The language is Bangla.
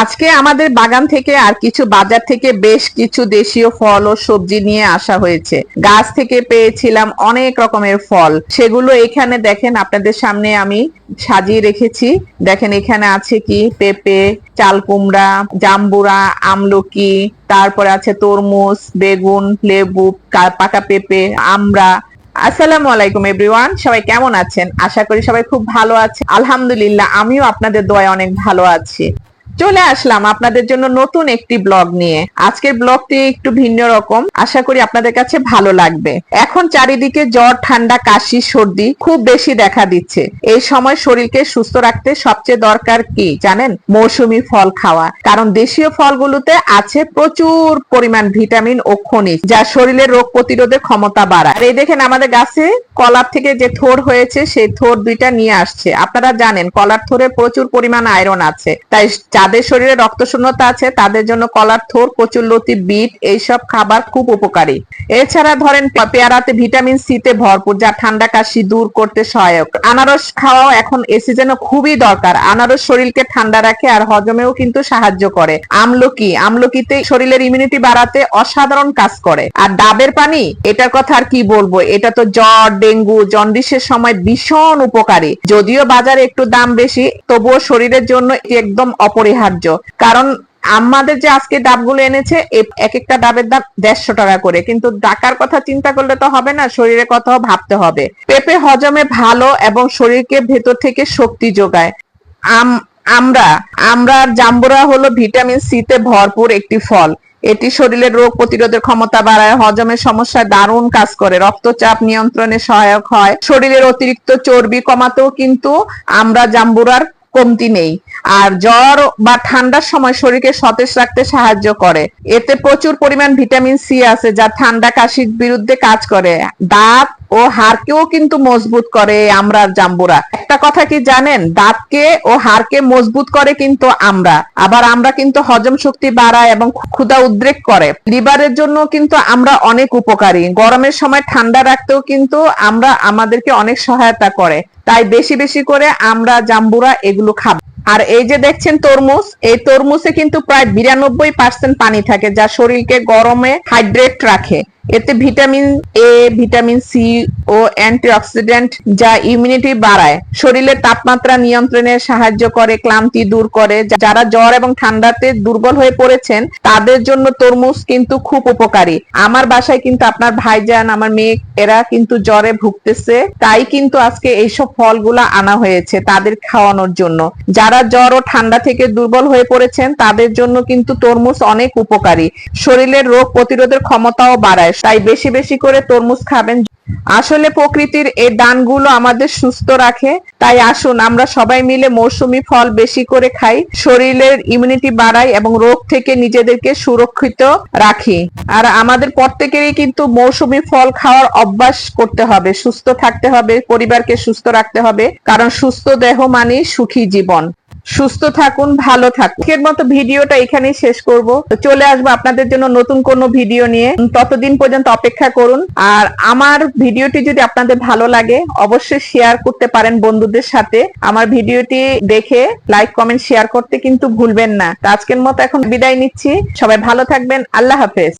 আজকে আমাদের বাগান থেকে আর কিছু, বাজার থেকে বেশ কিছু দেশীয় ফল ও সবজি নিয়ে আসা হয়েছে। গাছ থেকে পেয়েছিলাম অনেক রকমের ফল। সেগুলো এখানে দেখেন, আপনাদের সামনে আমি সাজিয়ে রেখেছি। দেখেন, এখানে আছে কি? পেঁপে চাল কুমড়া জাম্বুরা, আমলকি, তারপরে আছে তরমুজ, বেগুন, লেবু পাকা পেঁপে, আমড়া। আসসালামু আলাইকুম এভরিওয়ান, সবাই কেমন আছেন? আশা করি সবাই খুব ভালো আছে আলহামদুলিল্লাহ, আমিও আপনাদের দোয়ায় অনেক ভালো আছি। চলে আসলাম আপনাদের জন্য নতুন একটি ব্লগ নিয়ে। আজকের ব্লগটি একটু ভিন্ন রকম। আশা করি আপনাদের কাছে ভালো লাগবে। এখন চারিদিকে জ্বর, ঠান্ডা, কাশি, সর্দি খুব বেশি দেখা দিচ্ছে। এই সময় শরীরকে সুস্থ রাখতে সবচেয়ে দরকার কি জানেন? মৌসুমী ফল খাওয়া। কারণ দেশীয় ফলগুলোতে আছে প্রচুর পরিমাণ ভিটামিন ও খনিজ, যা শরীরের রোগ প্রতিরোধের ক্ষমতা বাড়ায়। আর এই দেখেন আমাদের গাছে কলার থেকে যে থোর হয়েছে, সেই থোর দুইটা নিয়ে আসছে। আপনারা জানেন, কলার থোরে প্রচুর পরিমাণ আয়রন আছে। তাই যাদের শরীরে রক্ত শূন্যতা আছে, তাদের জন্য কলার থোর, কচুর লতি, বিট, এইসব খাবার খুব উপকারী। এছাড়া ধরেন, পেয়ারাতে ভিটামিন সি তে ভরপুর, যা ঠান্ডা কাশি দূর করতে সহায়ক। আনারস খাওয়াও এখন এ সিজনে খুবই দরকার। আনারস শরীরকে ঠান্ডা রাখে আর হজমেও কিন্তু সাহায্য করে। আমলকি, আমলকিতে শরীরের ইমিউনিটি বাড়াতে অসাধারণ কাজ করে। আর ডাবের পানি? এটার কথা আর কি বলব? এটা তো জ্বর, ডেঙ্গু, জন্ডিসের সময় ভীষণ উপকারী। যদিও বাজারে একটু দাম বেশি, তবুও শরীরের জন্য একদম অপরিহার্য। কারণ আমাদের যে আজকে ডাবগুলো এনেছে এক একটা ডাবের দাম দেড়শো টাকা করে। কিন্তু টাকার কথা চিন্তা করলে তো হবে না শরীরের কথাও ভাবতে হবে। পেঁপে হজমে ভালো এবং শরীরকে ভেতর থেকে শক্তি যোগায়। আম, আমরা আমরা জাম্বুরা হলো ভিটামিন সি তে ভরপুর একটি ফল। এটি শরীরের রোগ প্রতিরোধের ক্ষমতা বাড়ায়, হজমের সমস্যায় দারুণ কাজ করে, রক্তচাপ নিয়ন্ত্রণে সহায়ক হয়। শরীরের অতিরিক্ত চর্বি কমাতেও কিন্তু আমরা জাম্বুরার কমতি নেই। আর জ্বর বা ঠান্ডার সময় শরীরকে সতেজ রাখতে সাহায্য করে। এতে প্রচুর পরিমাণ ভিটামিন সি আছে যা ঠান্ডা কাশির বিরুদ্ধে কাজ করে। দাঁত ও হাড়কেও কিন্তু মজবুত করে এই আমরার জাম্বুরা। একটা কথা কি জানেন? দাঁতকে ও হাড়কে মজবুত করে কিন্তু আমরা। আবার আমরা কিন্তু হজম শক্তি বাড়ায় এবং ক্ষুধা উদ্রেক করে। লিভারের জন্য কিন্তু আমরা অনেক উপকারী। গরমের সময় ঠান্ডা রাখতেও কিন্তু আমরা আমাদেরকে অনেক সহায়তা করে। তাই বেশি বেশি করে আমরা জাম্বুরা এগুলো খাব। আর এই যে দেখছেন তরমুজ, এই তরমুজে কিন্তু প্রায় বিরানব্বই পার্সেন্ট পানি থাকে, যা শরীরকে গরমে হাইড্রেট রাখে। এতে ভিটামিন এ ভিটামিন সি ও অ্যান্টিঅক্সিডেন্ট যা ইমিউনিটি বাড়ায়। শরীরের তাপমাত্রা নিয়ন্ত্রণে সাহায্য করে, ক্লান্তি দূর করে। যারা জ্বর এবং ঠান্ডাতে দুর্বল হয়ে পড়েছেন, তাদের জন্য তরমুজ কিন্তু খুব উপকারী। আমার বাসায় কিন্তু আপনার ভাইজান, আমার মেয়ে, এরা কিন্তু জ্বরে ভুগতেছে। তাই কিন্তু আজকে এইসব ফলগুলা আনা হয়েছে তাদের খাওয়ানোর জন্য। যারা জ্বর ও ঠান্ডা থেকে দুর্বল হয়ে পড়েছেন, তাদের জন্য কিন্তু তরমুজ অনেক উপকারী। শরীরের রোগ প্রতিরোধের ক্ষমতাও বাড়ায়। তাই বেশি বেশি করে তরমুজ খাবেন। আসলে প্রকৃতির এই দানগুলো আমাদের সুস্থ রাখে। তাই আসুন, আমরা সবাই মিলে মৌসুমী ফল বেশি করে খাই। শরীরের ইমিউনিটি বাড়াই এবং রোগ থেকে নিজেদেরকে সুরক্ষিত রাখি। আর আমাদের প্রত্যেকেরই কিন্তু মৌসুমী ফল খাওয়ার অভ্যাস করতে হবে। সুস্থ থাকতে হবে, পরিবারকে সুস্থ রাখতে হবে। কারণ সুস্থ দেহ মানে সুখী জীবন। সুস্থ থাকুন, ভালো থাকুন। আজকের মতো ভিডিওটা এখানেই শেষ করব। চলে আসব আপনাদের জন্য নতুন কোনো ভিডিও নিয়ে। ততদিন পর্যন্ত অপেক্ষা করুন। আর আমার ভিডিওটি যদি আপনাদের ভালো লাগে, অবশ্যই শেয়ার করতে পারেন বন্ধুদের সাথে। আমার ভিডিওটি দেখে লাইক কমেন্ট শেয়ার করতে কিন্তু ভুলবেন না। আজকের মতো এখন বিদায় নিচ্ছি। সবাই ভালো থাকবেন। আল্লাহ হাফেজ।